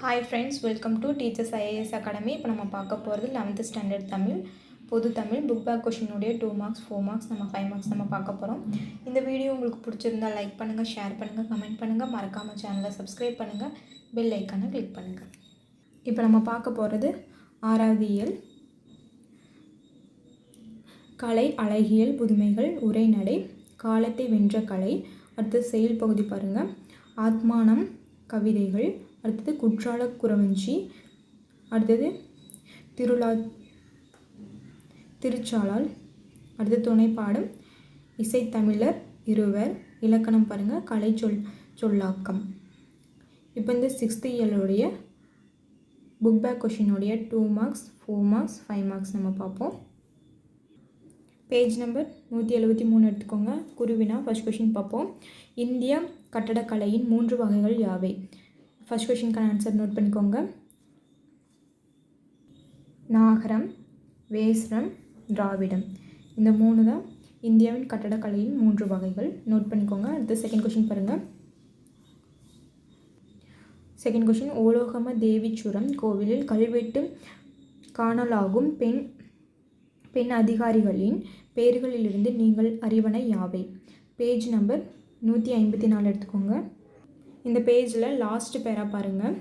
Hi friends welcome to teachers IAS academy இப்போ நம்ம பார்க்க போகிறது லெவன்த்து ஸ்டாண்டர்ட் தமிழ் பொது தமிழ் புக் பேக் கொஷினுடைய டூ மார்க்ஸ் ஃபோர் மார்க்ஸ் நம்ம ஃபைவ் மார்க்ஸ் நம்ம பார்க்க போகிறோம் இந்த வீடியோ உங்களுக்கு பிடிச்சிருந்தா லைக் பண்ணுங்கள் ஷேர் பண்ணுங்கள் கமெண்ட் பண்ணுங்கள் மறக்காமல் சேனலை சப்ஸ்கிரைப் பண்ணுங்கள் பெல் ஐக்கானை கிளிக் பண்ணுங்கள் இப்போ நம்ம பார்க்க போகிறது ஆறாவது இயல் கலை அழகியல் புதுமைகள் உரைநடை காலத்தை வென்ற கலை. அடுத்து செயல் பகுதி பாருங்கள் ஆத்மானம் கவிதைகள் அடுத்தது குற்றால குறவஞ்சி அடுத்தது திருளா திருச்சாளால் அடுத்து துணைப்பாடும் இசைத்தமிழர் இருவர் இலக்கணம் பாருங்கள் கலை சொல் சொல்லாக்கம். இப்போ இந்த சிக்ஸ்த்து இயலுடைய book back கொஷினுடைய two marks four marks five marks நம்ம பார்ப்போம். பேஜ் நம்பர் நூற்றி எழுபத்தி மூணு எடுத்துக்கோங்க. குருவினா ஃபஸ்ட் கொஷின் பார்ப்போம். இந்திய கட்டடக்கலையின் மூன்று வகைகள் யாவை? ஃபஸ்ட் கொஷினுக்கான ஆன்சர் நோட் பண்ணிக்கோங்க. நாகரம் வேஸ்ரம் திராவிடம். இந்த மூணு தான் இந்தியாவின் கட்டடக்கலையின் மூன்று வகைகள். நோட் பண்ணிக்கோங்க. அடுத்து செகண்ட் கொஷின் பாருங்கள் செகண்ட் கொஷின் ஓலோகம தேவிச்சுரம் கோவிலில் கல்வெட்டு காணலாகும் பெண் பெண் அதிகாரிகளின் பெயர்களிலிருந்து நீங்கள் அறிவன யாவை? பேஜ் நம்பர் நூற்றி ஐம்பத்தி நாலு எடுத்துக்கோங்க. இந்த பேஜில் லாஸ்ட்டு பேரா பாருங்கள்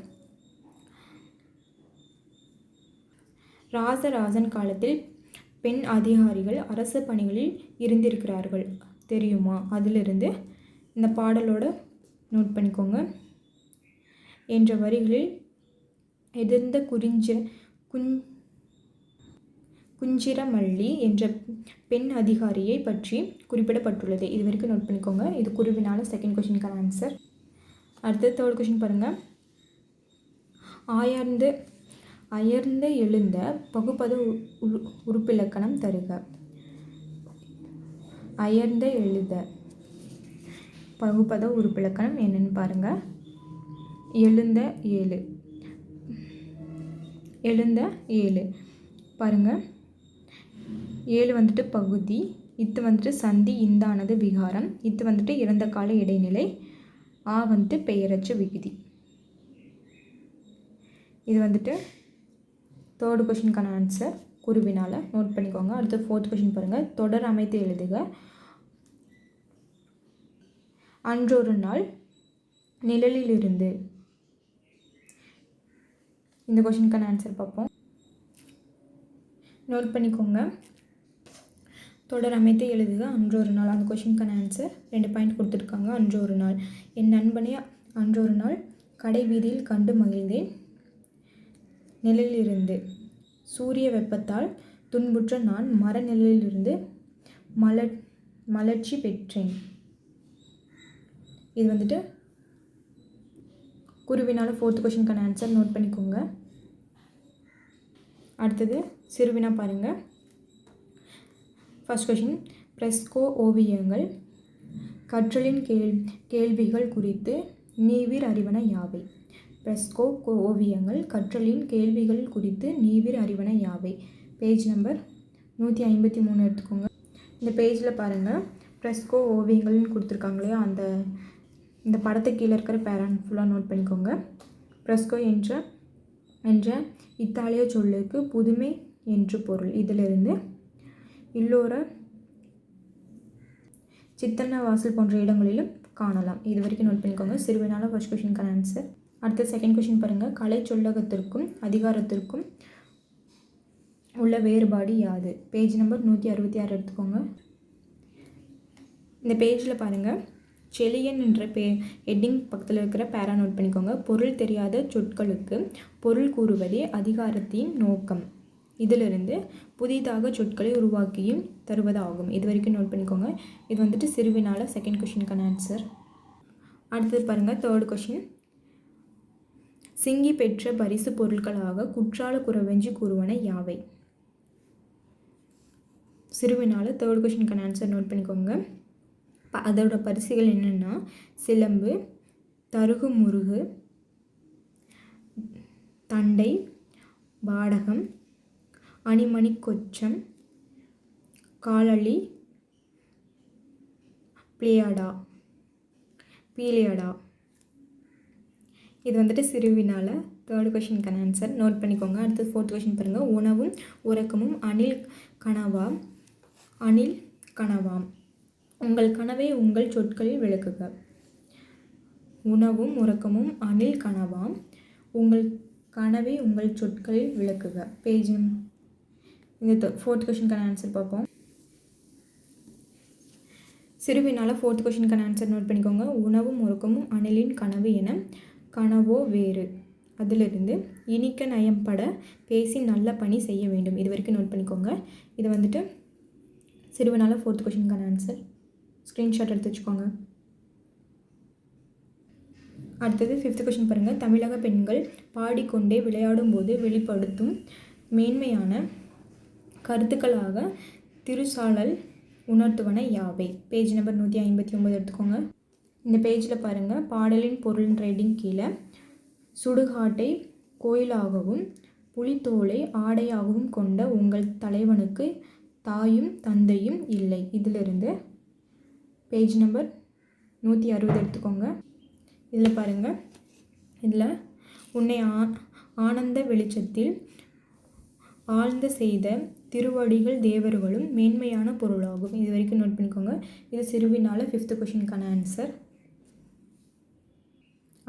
ராசராசன் காலத்தில் பெண் அதிகாரிகள் அரசு பணிகளில் இருந்திருக்கிறார்கள். தெரியுமா? அதிலிருந்து இந்த பாடலோட நோட் பண்ணிக்கோங்க. என்ற வரிகளில் எதிர்ந்த குறிஞ்ச குஞ் குஞ்சிரமல்லி என்ற பெண் அதிகாரியை பற்றி குறிப்பிடப்பட்டுள்ளது. இது வரைக்கும் நோட் பண்ணிக்கோங்க. இது குருவினால செகண்ட் கொஷினுக்கான ஆன்சர் அடுத்து தேர்ட் கொஷின் பாருங்கள் ஆயர்ந்து அயர்ந்து எழுந்த பகுப்பது உரு உறுப்பிலக்கணம் தருக. அயர்ந்த எழுத பகுப்பத உறுப்பிலக்கணம் என்னென்னு பாருங்கள் எழுந்த ஏழு. எழுந்த ஏழு. பாருங்கள் ஏழு வந்துட்டு பகுதி இத்து வந்துட்டு சந்தி இந்தானது விகாரம் இத்து வந்துட்டு இறந்த கால இடைநிலை ஆ வந்துட்டு பெயரச்ச விகுதி. இது வந்துட்டு தேர்டு கொஷினுக்கான ஆன்சர் குருவினால் நோட் பண்ணிக்கோங்க. அடுத்து ஃபோர்த் கொஷின் பாருங்கள் தொடர் அமைத்து எழுதுக. அன்றொரு நாள் நிழலிலிருந்து. இந்த கொஷினுக்கான ஆன்சர் பார்ப்போம். நோட் பண்ணிக்கோங்க. தொடர் அமைத்து எழுதுக. அன்றொரு நாள் அந்த கொஷினுக்கான ஆன்சர் ரெண்டு பாயிண்ட் கொடுத்துருக்காங்க. அன்றொரு நாள். என் நண்பனே அன்றொரு நாள் கடை வீதியில் கண்டு மகிழ்ந்தேன். நிழலிலிருந்து சூரிய வெப்பத்தால் துன்புற்ற நான் மர நிழலிலிருந்து மலர் மலர்ச்சி பெற்றேன். இது வந்துட்டு குருவினால் ஃபோர்த் கொஷினுக்கான ஆன்சர் நோட் பண்ணிக்கோங்க. அடுத்தது சிறுவினா பாருங்கள் ஃபஸ்ட் கொஷின் ப்ரெஸ்கோ ஓவியங்கள். கற்றலின் கேள் கேள்விகள் குறித்து நீவிர் அறிவன யாவை? ப்ரெஸ்கோ ஓவியங்கள். கற்றலின் கேள்விகள் குறித்து நீவிர் அறிவன யாவை? பேஜ் நம்பர் நூற்றி ஐம்பத்தி மூணு எடுத்துக்கோங்க. இந்த பேஜில் பாருங்கள் ப்ரெஸ்கோ ஓவியங்கள்னு கொடுத்துருக்காங்க இல்லையா? அந்த இந்த படத்தை கீழே இருக்கிற பேரான் ஃபுல்லாக நோட் பண்ணிக்கோங்க. ப்ரெஸ்கோ என்ற என்ற இத்தாலிய சொல்லுக்கு புதுமை என்று பொருள். இதிலிருந்து இல்லோர சித்தன்ன வாசல் போன்ற இடங்களிலும் காணலாம். இது வரைக்கும் நோட் பண்ணிக்கோங்க. சிறுவினால ஃபஸ்ட் கொஷினுக்கான ஆன்சர் அடுத்த செகண்ட் கொஷின் பாருங்கள் கலை சொல்லகத்திற்கும் அதிகாரத்திற்கும் உள்ள வேறுபாடு யாது? பேஜ் நம்பர் நூற்றி அறுபத்தி ஆறு எடுத்துக்கோங்க. இந்த பேஜில் பாருங்கள் செலியன் என்ற பே ஹெட்டிங் பக்கத்தில் இருக்கிற பேரா நோட் பண்ணிக்கோங்க. பொருள் தெரியாத சொற்களுக்கு பொருள் கூறுவதே அதிகாரத்தின் நோக்கம். இதிலிருந்து புதிதாக சொற்களை உருவாக்கியும் தருவதாகும். இது வரைக்கும் நோட் பண்ணிக்கோங்க. இது வந்துட்டு சிறுவினால செகண்ட் கொஷினுக்கான ஆன்சர் அடுத்தது பாருங்கள் தேர்ட் கொஷின் சிங்கி பெற்ற பரிசு பொருட்களாக குற்றால குறவஞ்சி கூறுவன யாவை? சிறுவினால தேர்ட் கொஷினுக்கான ஆன்சர் நோட் பண்ணிக்கோங்க. அதோட பரிசுகள் என்னென்னா சிலம்பு தருகு முருகு தண்டை பாடகம் அணிமணி கொச்சம் காலளி பிளேயாடா பீலியாடா. இது வந்துட்டு சிறுவினால் தேர்ட் கொஷினுக்கான ஆன்சர் நோட் பண்ணிக்கோங்க. அடுத்தது ஃபோர்த் கொஷின் பாருங்கள் உணவும் உறக்கமும் அணில் கனவாம் அணில் கனவாம் உங்கள் கனவை உங்கள் சொற்களில் விளக்குக. உணவும் உறக்கமும் அணில் கனவாம் உங்கள் கனவை உங்கள் சொற்களில் விளக்குக. பேஜ் இந்த ஃபோர்த் கொஷினுக்கான ஆன்சர் பார்ப்போம். சிறுவினால் ஃபோர்த் கொஷினுக்கான ஆன்சர் நோட் பண்ணிக்கோங்க. உணவும் உறக்கமும் அணிலின் கனவு என கனவோ வேறு. அதிலிருந்து இனிக்க நயம்பட பேசி நல்ல பணி செய்ய வேண்டும். இது வரைக்கும் நோட் பண்ணிக்கோங்க. இது வந்துட்டு சிறுவனால் ஃபோர்த் கொஷினுக்கான ஆன்சர் ஸ்க்ரீன்ஷாட் எடுத்து வச்சுக்கோங்க. அடுத்தது ஃபிஃப்த் கொஷின் பாருங்கள் தமிழக பெண்கள் பாடிக்கொண்டே விளையாடும்போது வெளிப்படுத்தும் மேன்மையான கருத்துக்களாக திருசாளல் உணர்த்துவன யாவை? பேஜ் நம்பர் நூற்றி ஐம்பத்தி ஒம்பது எடுத்துக்கோங்க. இந்த பேஜில் பாருங்கள் பாடலின் பொருள் ரைடிங் கீழே. சுடுகாட்டை கோயிலாகவும் புலித்தோலை ஆடையாகவும் கொண்ட உங்கள் தலைவனுக்கு தாயும் தந்தையும் இல்லை. இதிலிருந்து பேஜ் நம்பர் நூற்றி அறுபது எடுத்துக்கோங்க. இதில் பாருங்கள் இதில் உன்னை ஆ ஆனந்த வெளிச்சத்தில் ஆழ்ந்த செய்த திருவடிகள் தேவர்களும் மேன்மையான பொருளாகும். இது வரைக்கும் நோட் பண்ணிக்கோங்க. இது சிறுவினால் ஃபிஃப்த்து கொஷினுக்கான ஆன்சர்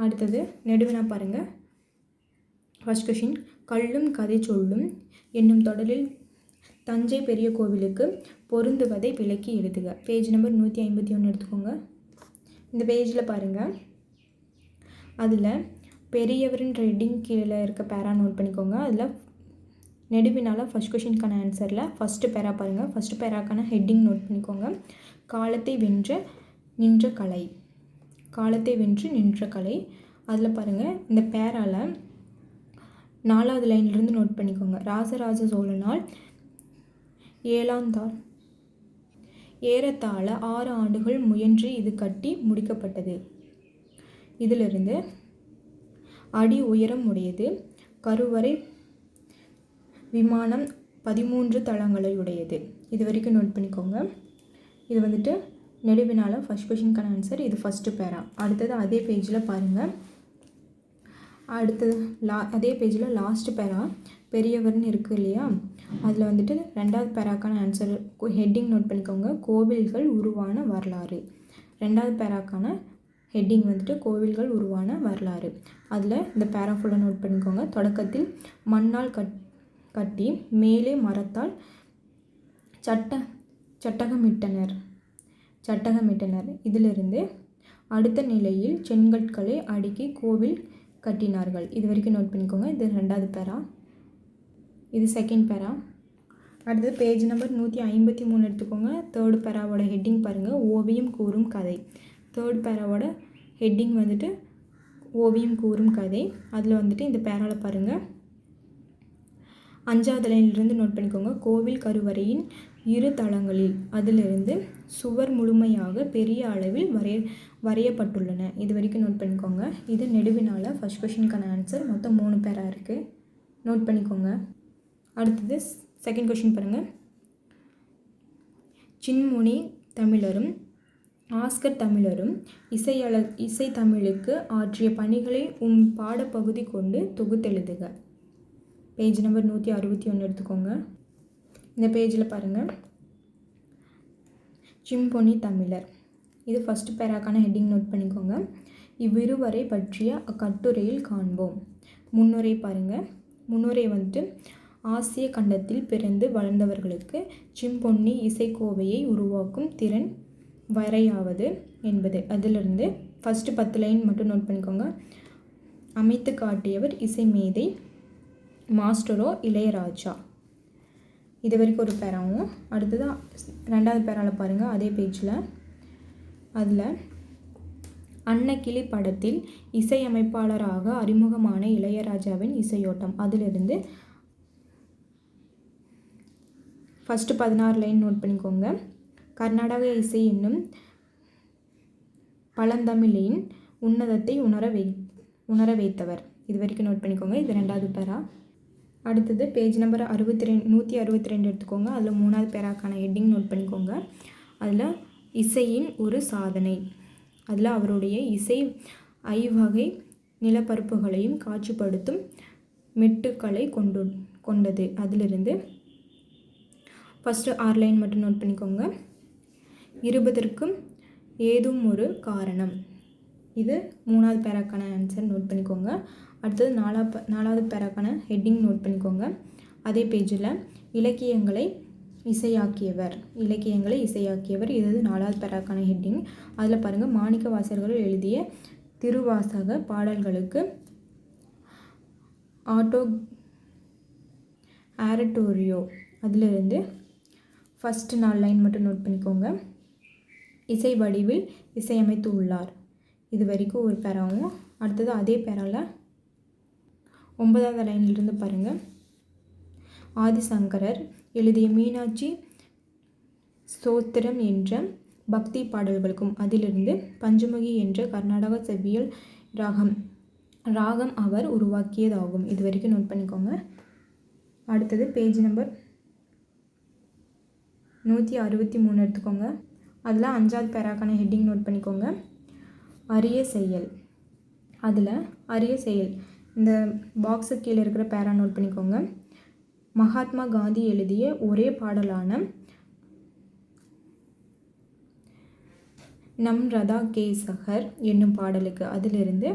அடுத்தது நெடுவினா பாருங்கள் ஃபஸ்ட் கொஷின் கல்லும் கதை சொல்லும் என்னும் தொடரில் தஞ்சை பெரிய கோவிலுக்கு பொருந்துவதை விளக்கி எழுதுக. பேஜ் நம்பர் நூற்றி ஐம்பத்தி ஒன்று எடுத்துக்கோங்க. இந்த பேஜில் பாருங்கள் அதில் பெரியவரின் ரெட்டிங் கீழே இருக்க பேரா நோட் பண்ணிக்கோங்க. அதில் நெடுவினால் ஃபஸ்ட் கொஷினுக்கான ஆன்சரில் ஃபஸ்ட்டு பேரா பாருங்கள் ஃபஸ்ட்டு பேராக்கான ஹெட்டிங் நோட் பண்ணிக்கோங்க. காலத்தை வென்ற நின்ற கலை. காலத்தை வென்று நின்ற கலை. அதில் பாருங்கள் இந்த பேரால் நாலாவது லைன்லேருந்து நோட் பண்ணிக்கோங்க. ராசராஜ சோழனால் ஏழாந்தாள் ஏறத்தாழ ஆறு ஆண்டுகள் முயன்று இது கட்டி முடிக்கப்பட்டது. இதிலிருந்து அடி உயரம் உடையது. கருவறை விமானம் பதிமூன்று தளங்களை உடையது இது வரைக்கும் நோட் பண்ணிக்கோங்க. இது வந்துட்டு நெடுவினால் ஃபஸ்ட் கொஷினுக்கான ஆன்சர் இது ஃபஸ்ட்டு பேரா. அடுத்தது அதே பேஜில் பாருங்கள் அடுத்தது லா அதே பேஜில் லாஸ்ட்டு பேரா. பெரியவர்னு இருக்குது இல்லையா? அதில் வந்துட்டு ரெண்டாவது பேராக்கான ஆன்சர் ஹெட்டிங் நோட் பண்ணிக்கோங்க. கோவில்கள் உருவான வரலாறு. ரெண்டாவது பேராக்கான ஹெட்டிங் வந்துட்டு கோவில்கள் உருவான வரலாறு. அதில் இந்த பேரா ஃபுல்லாக நோட் பண்ணிக்கோங்க. தொடக்கத்தில் மண்ணால் கட் கட்டி மேலே மரத்தால் சட்ட சட்டகமிட்டனர். சட்டகமிட்டனர். இதிலிருந்து அடுத்த நிலையில் செங்கற்களை அடுக்கி கோவில் கட்டினார்கள். இது வரைக்கும் நோட் பண்ணிக்கோங்க. இது ரெண்டாவது பேரா? இது செகண்ட் பேரா? அடுத்தது பேஜ் நம்பர் நூற்றி ஐம்பத்தி மூணு எடுத்துக்கோங்க. தேர்டு பேராவோட ஹெட்டிங் பாருங்கள் ஓவியம் கூறும் கதை. தேர்ட் பேராவோட ஹெட்டிங் வந்துட்டு ஓவியம் கூறும் கதை. அதில் வந்துட்டு இந்த பேராவில் பாருங்கள் அஞ்சாவது லைன்லேருந்து நோட் பண்ணிக்கோங்க. கோவில் கருவறையின் இரு தளங்களில் அதிலிருந்து சுவர் முழுமையாக பெரிய அளவில் வரைய வரையப்பட்டுள்ளன. இது வரைக்கும் நோட் பண்ணிக்கோங்க. இது நெடுவினால் ஃபஸ்ட் கொஷினுக்கான ஆன்சர் மொத்தம் மூணு பேராக இருக்குது நோட் பண்ணிக்கோங்க. அடுத்தது செகண்ட் கொஷின் பாருங்கள் சின்முனி தமிழரும் ஆஸ்கர் தமிழரும் இசையள இசை தமிழுக்கு ஆற்றிய பணிகளை உம் பாடப்பகுதி கொண்டு தொகுத்தெழுதுக. பேஜ் நம்பர் நூற்றி அறுபத்தி ஒன்று எடுத்துக்கோங்க. இந்த பேஜில் பாருங்கள் சிம்பொனி தமிழர். இது ஃபஸ்ட்டு பேராக்கான ஹெட்டிங் நோட் பண்ணிக்கோங்க. இவ்விருவரை பற்றிய அக்கட்டுரையில் காண்போம். முன்னுரை பாருங்கள் முன்னுரை வந்துட்டு ஆசிய கண்டத்தில் பிறந்து வளர்ந்தவர்களுக்கு சிம்பொன்னி இசைக்கோவையை உருவாக்கும் திறன் வரையாவது என்பது. அதிலிருந்து ஃபஸ்ட்டு பத்து லைன் மட்டும் நோட் பண்ணிக்கோங்க. அமைத்து காட்டியவர் இசை மேதை மாஸ்டரோ இளையராஜா? இது வரைக்கும் ஒரு பேராவும். அடுத்ததாக ரெண்டாவது பேராவில் பாருங்கள் அதே பேஜில். அதில் அன்னக்கிளி படத்தில் இசையமைப்பாளராக அறிமுகமான இளையராஜாவின் இசையோட்டம். அதிலிருந்து ஃபஸ்ட்டு பதினாறு லைன் நோட் பண்ணிக்கோங்க. கர்நாடக இசை என்னும் பழந்தமிழின் உன்னதத்தை உணர வை உணர வைத்தவர். இது வரைக்கும் நோட் பண்ணிக்கோங்க. இது ரெண்டாவது பேரா? அடுத்தது பேஜ் நம்பர் அறுபத்தி ரெண்டு நூற்றி அறுபத்தி ரெண்டு எடுத்துக்கோங்க. அதில் மூணாவது பேராக்கான ஹெட்டிங் நோட் பண்ணிக்கோங்க. அதில் இசையின் ஒரு சாதனை. அதில் அவருடைய இசை ஐவகை நிலப்பரப்புகளையும் காட்சிப்படுத்தும் மெட்டுக்களை கொண்டு கொண்டது. அதிலிருந்து ஃபஸ்ட்டு ஆறு லைன் மட்டும் நோட் பண்ணிக்கோங்க. இருபதற்கும் ஏதும் ஒரு காரணம். இது மூணாவது பேராக்கான ஆன்சர் நோட் பண்ணிக்கோங்க. அடுத்தது நாலா நாலாவது பேராக்கான ஹெட்டிங் நோட் பண்ணிக்கோங்க. அதே பேஜில் இலக்கியங்களை இசையாக்கியவர் இலக்கியங்களை இசையாக்கியவர். இது நாலாவது பேராக்கான ஹெட்டிங் அதில் பாருங்கள் மாணிக்க வாசகர்கள் எழுதிய திருவாசக பாடல்களுக்கு ஆட்டோ ஆரட்டோரியோ. அதிலிருந்து ஃபஸ்ட்டு நாலு லைன் மட்டும் நோட் பண்ணிக்கோங்க. இசை வடிவில் இசையமைத்து உள்ளார். இது வரைக்கும் ஒரு பேராவும் அடுத்தது அதே பேரால் ஒன்பதாவது லைன்லேருந்து பாருங்கள் ஆதிசங்கரர் எழுதிய மீனாட்சி ஸ்தோத்திரம் என்ற பக்தி பாடல்களுக்கும் அதிலிருந்து பஞ்சமுகி என்ற கர்நாடக செவ்வியல் ராகம் ராகம் அவர் உருவாக்கியதாகும். இது வரைக்கும் நோட் பண்ணிக்கோங்க. அடுத்தது பேஜ் நம்பர் நூற்றி அறுபத்தி மூணு எடுத்துக்கோங்க. அதில் அஞ்சாவது பேராக்கான ஹெட்டிங் நோட் பண்ணிக்கோங்க. அரிய செயல். அதில் அரிய செயல். இந்த பாக்ஸு கீழே இருக்கிற பேரா நோட் பண்ணிக்கோங்க. மகாத்மா காந்தி எழுதிய ஒரே பாடலான நம் ரதா கே சஹர் என்னும் பாடலுக்கு அதிலிருந்து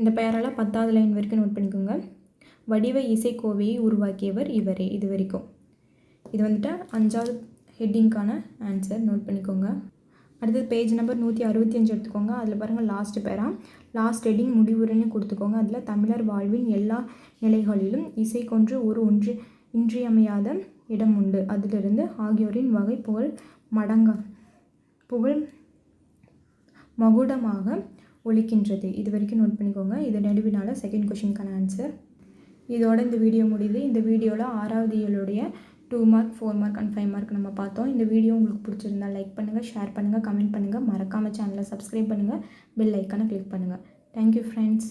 இந்த பெயரால் பத்தாவது லைன் வரைக்கும் நோட் பண்ணிக்கோங்க. வடிவ இசைக்கோவையை உருவாக்கியவர் இவரே இது வரைக்கும். இது வந்துட்டு அஞ்சாவது ஹெட்டிங்க்கான ஆன்சர் நோட் பண்ணிக்கோங்க. அடுத்தது பேஜ் நம்பர் நூற்றி அறுபத்தி அஞ்சு எடுத்துக்கோங்க. அதில் பாருங்கள் லாஸ்ட் பேரா லாஸ்ட் ஹெட்டிங் முடிவுரைன்னு கொடுத்துக்கோங்க. அதில் தமிழர் வாழ்வின் எல்லா நிலைகளிலும் இசை கொன்று ஒரு ஒன்று இன்றியமையாத இடம் உண்டு. அதிலிருந்து ஆகியோரின் வகை புகழ் மடங்க புகழ் மகுடமாக ஒழிக்கின்றது இது வரைக்கும் நோட் பண்ணிக்கோங்க. இது நடுவினால் செகண்ட் கொஷினுக்கான ஆன்சர் இதோட இந்த வீடியோ முடியுது. இந்த வீடியோவில் ஆறாவது இயலுடைய two mark four mark and five mark நம்ம பார்த்தோம். இந்த வீடியோ உங்களுக்கு பிடிச்சிருந்தா லைக் பண்ணுங்கள் ஷேர் பண்ணுங்கள் கமெண்ட் பண்ணுங்கள் மறக்காமல் சேனலை சப்ஸ்கிரைப் பண்ணுங்கள் பெல் ஐக்கானை கிளிக் பண்ணுங்கள் தேங்க்யூ ஃப்ரெண்ட்ஸ்